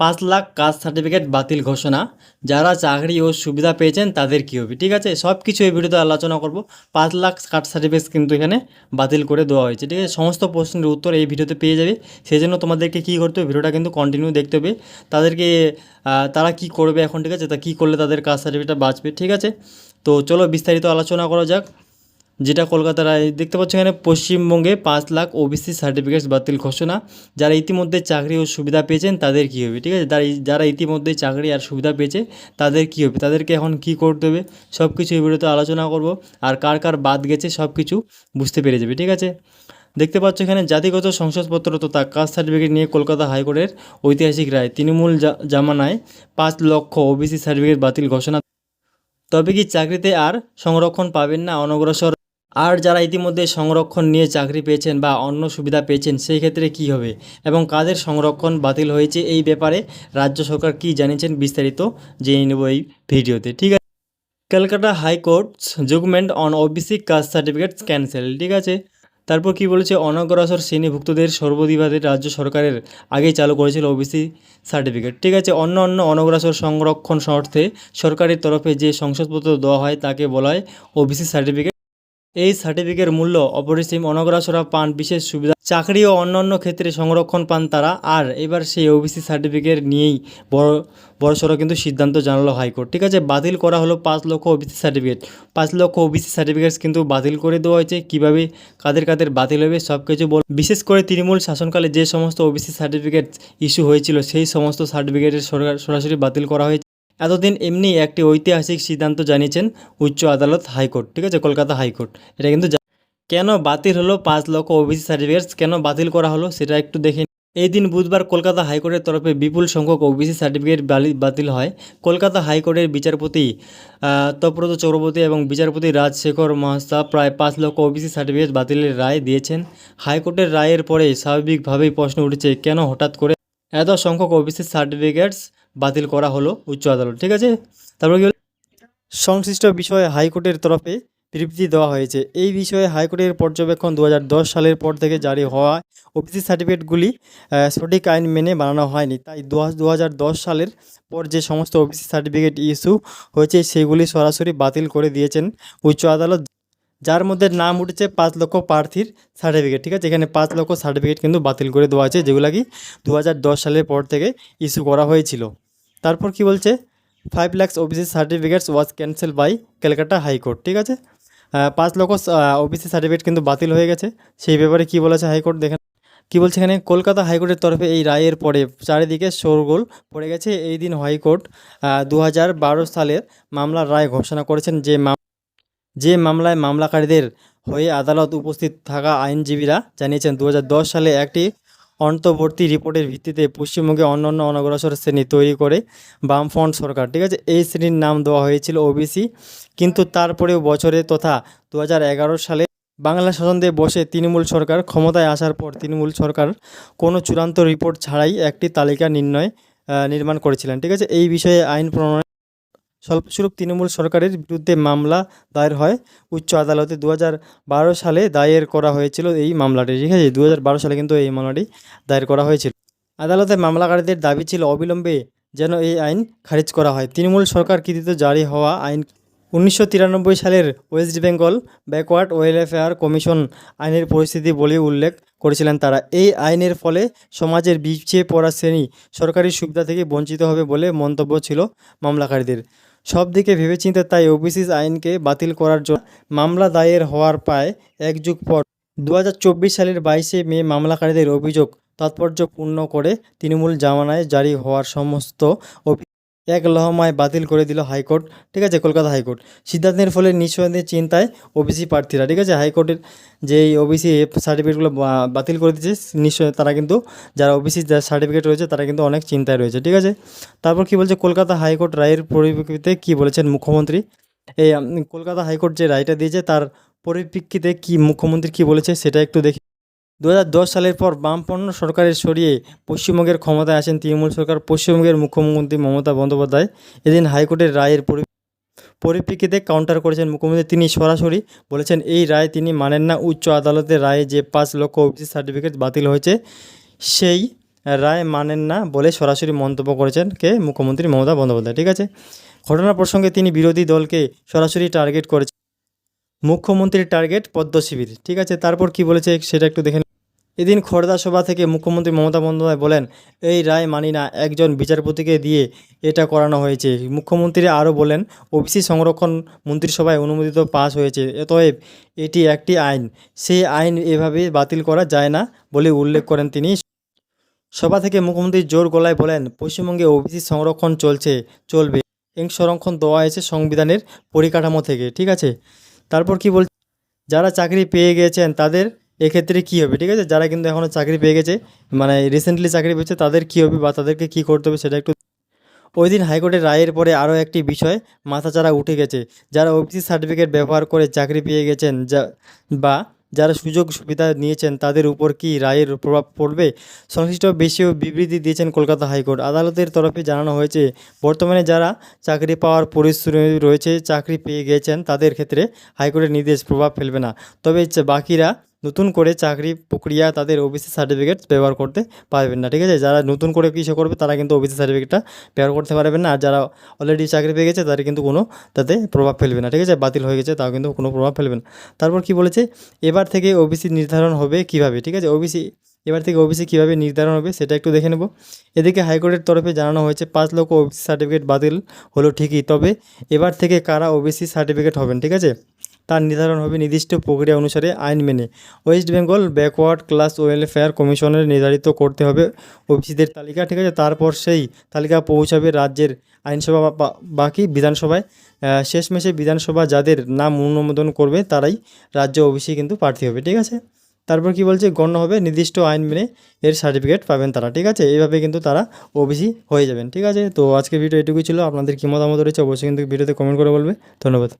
পাঁচ lakh caste certificate বাতিল ঘোষণা। যারা চাকরি ও সুবিধা পেয়েছেন তাদের কী হবে? ঠিক আছে সব কিছু এই ভিডিওতে আলোচনা করব। পাঁচ লাখ কাস্ট সার্টিফিকেট কিন্তু এখানে বাতিল করে দেওয়া হয়েছে। ঠিক আছে, সমস্ত প্রশ্নের উত্তর এই ভিডিওতে পেয়ে যাবে। সেই জন্য তোমাদেরকে কী করতে হবে? ভিডিওটা কিন্তু কন্টিনিউ দেখতে হবে। তাদেরকে তারা কি করবে এখন? ঠিক আছে, তা কী করলে তাদের কাস্ট সার্টিফিকেটটা বাঁচবে? ঠিক আছে, তো চলো বিস্তারিত আলোচনা করা যাক। যেটা কলকাতার আয় দেখতে পাচ্ছ এখানে পশ্চিমবঙ্গে পাঁচ লাখ ওবিসি সার্টিফিকেটস বাতিল ঘোষণা। যারা ইতিমধ্যে চাকরি ও সুবিধা পেয়েছেন, তাদের কী হবে? ঠিক আছে? যারা যারা ইতিমধ্যে চাকরি আর সুবিধা পেয়েছে, তাদের কী হবে? তাদেরকে এখন কী করতে হবে? সব কিছু এই ভিডিওতে আলোচনা করব। আর কার কার বাদ গেছে সব কিছু বুঝতে পেরে যাবে, ঠিক আছে? দেখতে পাচ্ছ এখানে জাতিগত সংসদপত্র তথা কাস্ট সার্টিফিকেট নিয়ে কলকাতা হাইকোর্টের ঐতিহাসিক রায়। তৃণমূল জামানায় পাঁচ লক্ষ ওবিসি সার্টিফিকেট বাতিল ঘোষণা। তবে কি চাকরিতে আর সংরক্ষণ পাবেন না অনগ্রসর আর যারা ইতিমধ্যে সংরক্ষণ নিয়ে চাকরি পেয়েছেন বা অন্য সুবিধা পেয়েছেন, সেই ক্ষেত্রে কি হবে? এবং কাদের সংরক্ষণ বাতিল হয়েছে এই ব্যাপারে রাজ্য সরকার কি জানিয়েছেন বিস্তারিত জেনে নেব এই ভিডিওতে। ঠিক আছে? Calcutta high court's judgment on OBC caste certificates cancel. ঠিক আছে? তারপর কি বলেছে? অনগ্রসর শ্রেণীভুক্তদের সর্বদিবাদের রাজ্য সরকারের আগেই চালু করেছিল ওবিসি সার্টিফিকেট। ঠিক আছে? অন্য অন্য অনগ্রসর সংরক্ষণ অর্থে সরকারের তরফে যে সংসদপত্র দেওয়া হয়, তাকে বলা হয় ওবিসি সার্টিফিকেট। এই সার্টিফিকেট মূল্য অপরিসীম অনগ্রসরা পান, বিশেষ সুবিধা। চাকরি ও অন্যান্য ক্ষেত্রে সংরক্ষণ পান তারা। আর এবার সেই ওবিসি সার্টিফিকেট নিয়েই বড় বড়সড় কিন্তু সিদ্ধান্ত জানালো হাইকোর্ট। ঠিক আছে, বাতিল করা হলো পাঁচ লক্ষ ওবিসি সার্টিফিকেট। পাঁচ লক্ষ ওবিসি সার্টিফিকেটস কিন্তু বাতিল করে দেওয়া হয়েছে। কীভাবে কাদের কাদের বাতিল হবে সব কিছু বল বিশেষ করে তৃণমূল শাসনকালে যে সমস্ত ওবিসি সার্টিফিকেট ইস্যু হয়েছিল, সেই সমস্ত সার্টিফিকেটের সরাসরি বাতিল করা হয়েছে। এতদিন এমনি একটি ঐতিহাসিক সিদ্ধান্ত জানিয়েছেন উচ্চ আদালত হাইকোর্ট, ঠিক আছে? Kolkata high court. এটা কিন্তু কেন বাতিল হলো পাঁচ লক্ষ ওবিসি সার্টিফিকেটস? কেন বাতিল করা হলো সেটা একটু দেখে এই দিন বুধবার কলকাতা হাইকোর্টের তরফে বিপুল সংখ্যক ওবিসি সার্টিফিকেট বাতিল হয়। কলকাতা হাইকোর্টের বিচারপতি তপ্রত চক্রবর্তী এবং বিচারপতি রাজশেখর মহাস্তা প্রায় পাঁচ লক্ষ ওবিসি সার্টিফিকেট বাতিলের রায় দিয়েছেন। হাইকোর্টের রায়ের পরে স্বাভাবিকভাবেই প্রশ্ন উঠেছে, কেন হঠাৎ করে এত সংখ্যক ওবিসি সার্টিফিকেটস বাতিল করা হলো উচ্চ আদালত, ঠিক আছে? তারপর কি সংশ্লিষ্ট বিষয়ে হাইকোর্টের তরফে বিবৃতি দেওয়া হয়েছে। এই বিষয়ে হাইকোর্টের পর্যবেক্ষণ দু হাজার দশ সালের পর থেকে জারি হওয়া ওবিসি সার্টিফিকেটগুলি সঠিক আইন মেনে বানানো হয়নি। তাই দু হাজার দশ সালের পর যে সমস্ত ওবিসি সার্টিফিকেট ইস্যু হয়েছে, সেগুলি সরাসরি বাতিল করে দিয়েছেন উচ্চ আদালত। যার মধ্যে নাম উঠেছে পাঁচ লক্ষ প্রার্থীর সার্টিফিকেট, ঠিক আছে? এখানে পাঁচ লক্ষ সার্টিফিকেট কিন্তু বাতিল করে দেওয়া আছে যেগুলো কি দু হাজার দশ সালের পর থেকে ইস্যু করা হয়েছিল। তারপর কি বলছে? Five lakhs OBC certificates was cancel by Calcutta high court ঠিক আছে? পাঁচ লক্ষ ওবিসি সার্টিফিকেট কিন্তু বাতিল হয়ে গেছে। সেই ব্যাপারে কি বলেছে হাইকোর্ট দেখেন, কি বলছে এখানে? কলকাতা হাইকোর্টের তরফে এই রায়ের পরে চারিদিকে শোরগোল পড়ে গেছে। এই দিন হাইকোর্ট দু হাজার বারো সালের মামলার রায় ঘোষণা করেছেন যে যে মামলায় মামলাকারীদের হয়ে আদালত উপস্থিত থাকা আইনজীবীরা জানিয়েছেন দু হাজার দশ সালে একটি অন্তর্বর্তী রিপোর্টের ভিত্তিতে পশ্চিমবঙ্গে অন্যান্য অনগ্রসর শ্রেণি তৈরি করে বামফ্রন্ট সরকার। ঠিক আছে, এই শ্রেণির নাম দেওয়া হয়েছিল ওবিসি কিন্তু তারপরেও বছরে তথা দু হাজার এগারো সালে বাংলা শাসনদের বসে তৃণমূল সরকার ক্ষমতায় আসার পর তৃণমূল সরকার কোনো চূড়ান্ত রিপোর্ট ছাড়াই একটি তালিকা নির্ণয় নির্মাণ করেছিলেন। ঠিক আছে, এই বিষয়ে আইন প্রণয়ন স্বল্পস্বরূপ তৃণমূল সরকারের বিরুদ্ধে মামলা দায়ের হয়। উচ্চ আদালতে দু সালে দায়ের করা হয়েছিল এই মামলাটি। ঠিক আছে দু সালে কিন্তু এই মামলাটি দায়ের করা হয়েছিল। আদালতে মামলাকারীদের দাবি ছিল, অবিলম্বে যেন এই আইন খারিজ করা হয়। তৃণমূল সরকার কৃতিত জারি হওয়া আইন উনিশশো তিরানব্বই সালের West Bengal backward welfare commission আইনের পরিস্থিতি বলে উল্লেখ করেছিলেন তারা। এই আইনের ফলে সমাজের পিছিয়ে পড়া শ্রেণি সরকারি সুবিধা থেকে বঞ্চিত হবে বলে মন্তব্য ছিল মামলাকারীদের। সব দিকে ভেবেচিন্তে তাই ওবিসি আইনকে বাতিল করার জন্য মামলা দায়ের হওয়ার পায় এক যুগ পর দু হাজার চব্বিশ সালের বাইশে মে মামলাকারীদের অভিযোগ তাৎপর্য পূর্ণ করে তৃণমূল জামানায় জারি হওয়ার সমস্ত এক লহমায় বাতিল করে দিল হাইকোর্ট, ঠিক আছে, কলকাতা হাইকোর্ট। সিদ্ধান্তের ফলে নিঃসন্দেহে চিন্তায় ওবিসি প্রার্থীরা, ঠিক আছে, হাইকোর্টের যে ওবিসি সার্টিফিকেটগুলো বাতিল করে দিচ্ছে নিশ্চয় তারা কিন্তু, যারা ওবিসি সার্টিফিকেট রয়েছে, তারা কিন্তু অনেক চিন্তায় রয়েছে, ঠিক আছে? তারপর কি বলছে, কলকাতা হাইকোর্ট রায়ের পরিপ্রেক্ষিতে কি বলেছেন মুখ্যমন্ত্রী? এই কলকাতা হাইকোর্ট যে রায়টা দিয়েছে, তার পরিপ্রেক্ষিতে কি মুখ্যমন্ত্রী কি বলেছে, সেটা একটু দেখি। দু হাজার দশ সালের পর বামপন্ন সরকারের সরিয়ে পশ্চিমবঙ্গের ক্ষমতায় আসেন তৃণমূল সরকার, পশ্চিমবঙ্গের মুখ্যমন্ত্রী মমতা বন্দ্যোপাধ্যায়। এদিন হাইকোর্টের রায়ের পরি পরিপ্রেক্ষিতে কাউন্টার করেছেন মুখ্যমন্ত্রী। তিনি সরাসরি বলেছেন, এই রায় তিনি মানেন না। উচ্চ আদালতের রায়ে যে পাঁচ লক্ষ ওবিসি সার্টিফিকেট বাতিল হয়েছে, সেই রায় মানেন না বলে সরাসরি মন্তব্য করেছেন কে? মুখ্যমন্ত্রী মমতা বন্দ্যোপাধ্যায়। ঠিক আছে? ঘটনা প্রসঙ্গে তিনি বিরোধী দলকে সরাসরি টার্গেট করেছেন। মুখ্যমন্ত্রীর টার্গেট পদ্ম শিবির ঠিক আছে? তারপর কি বলেছে সেটা একটু দেখে নিন। এদিন খড়দা সভা থেকে মুখ্যমন্ত্রী মমতা বন্দ্যোপাধ্যায় বলেন, এই রায় মানি না, একজন বিচারপতিকে দিয়ে এটা করানো হয়েছে। মুখ্যমন্ত্রী আরও বলেন, ওবিসি সংরক্ষণ মন্ত্রিসভায় অনুমোদিত পাস হয়েছে, অতএব এটি একটি আইন। সেই আইন এভাবে বাতিল করা যায় না বলে উল্লেখ করেন তিনি। সভা থেকে মুখ্যমন্ত্রী জোর গলায় বলেন, পশ্চিমবঙ্গে ওবিসি সংরক্ষণ চলছে, চলবে। এই সংরক্ষণ দেওয়া হয়েছে সংবিধানের পরিকাঠামো থেকে, ঠিক আছে? তারপর কি বল যারা চাকরি পেয়ে গেছেন তাদের এক্ষেত্রে কী হবে, ঠিক আছে? যারা কিন্তু এখনও চাকরি পেয়ে গেছে মানে রিসেন্টলি চাকরি পেয়েছে, তাদের কী হবে বা তাদেরকে কী করতে হবে সেটা একটু ওই দিন হাইকোর্টের রায়ের পরে আরও একটি বিষয় মাথাচাড়া উঠে গেছে। যারা ওবিসি সার্টিফিকেট ব্যবহার করে চাকরি পেয়ে গেছেন, যা, বা যারা সুযোগ সুবিধা নিয়েছেন, তাদের উপর কি রায়ের প্রভাব পড়বে? সংশ্লিষ্ট বিষয়েও বিবৃতি দিয়েছেন কলকাতা হাইকোর্ট। আদালতের তরফে জানানো হয়েছে, বর্তমানে যারা চাকরি পাওয়ার পরিস্থিতি রয়েছে, চাকরি পেয়ে গেছেন, তাদের ক্ষেত্রে হাইকোর্টের নির্দেশ প্রভাব ফেলবে না। তবে বাকিরা নতুন করে চাকরি প্রক্রিয়া তাদের ওবিসি সার্টিফিকেট ব্যবহার করতে পারবেন না, ঠিক আছে? যারা নতুন করে কিছু করবে, তারা কিন্তু ওবিসি সার্টিফিকেটটা ব্যবহার করতে পারবেন না। আর যারা অলরেডি চাকরি পেয়ে গেছে, তাদের কিন্তু কোনো তাতে প্রভাব ফেলবে না, ঠিক আছে? বাতিল হয়ে গেছে, তাও কিন্তু কোনো প্রভাব ফেলবে না। তারপর কি বলেছে? এবার থেকে ওবিসি নির্ধারণ হবে কীভাবে, ঠিক আছে? ওবিসি এবার থেকে ওবিসি কীভাবে নির্ধারণ হবে, সেটা একটু দেখে নেব। এদিকে হাইকোর্টের তরফে জানানো হয়েছে, পাঁচ লক্ষ ওবিসি সার্টিফিকেট বাতিল হলো ঠিকই, তবে এবার থেকে কারা ওবিসি সার্টিফিকেট হবেন, ঠিক আছে? তার নির্ধারণ হবে নির্দিষ্ট প্রক্রিয়া অনুসারে আইন মেনে। West Bengal backward class welfare কমিশনের নির্ধারিত করতে হবে ওবিসিদের তালিকা, ঠিক আছে? তারপর সেই তালিকা পৌঁছাবে রাজ্যের আইনসভা বা- বাকি বিধানসভায়। শেষমেশে বিধানসভা যাদের নাম অনুমোদন করবে তারাই রাজ্য ওবিসি কিন্তু প্রার্থী হবে, ঠিক আছে? তারপর কি বলছে? গণ্য হবে, নির্দিষ্ট আইন মেনে এর সার্টিফিকেট পাবেন তারা, ঠিক আছে? এইভাবে কিন্তু তারা ওবিসি হয়ে যাবেন, ঠিক আছে? তো আজকে ভিডিও এটুকুই ছিল। আপনাদের কী মতামত রয়েছে অবশ্যই কিন্তু ভিডিওতে কমেন্ট করে বলবে। ধন্যবাদ।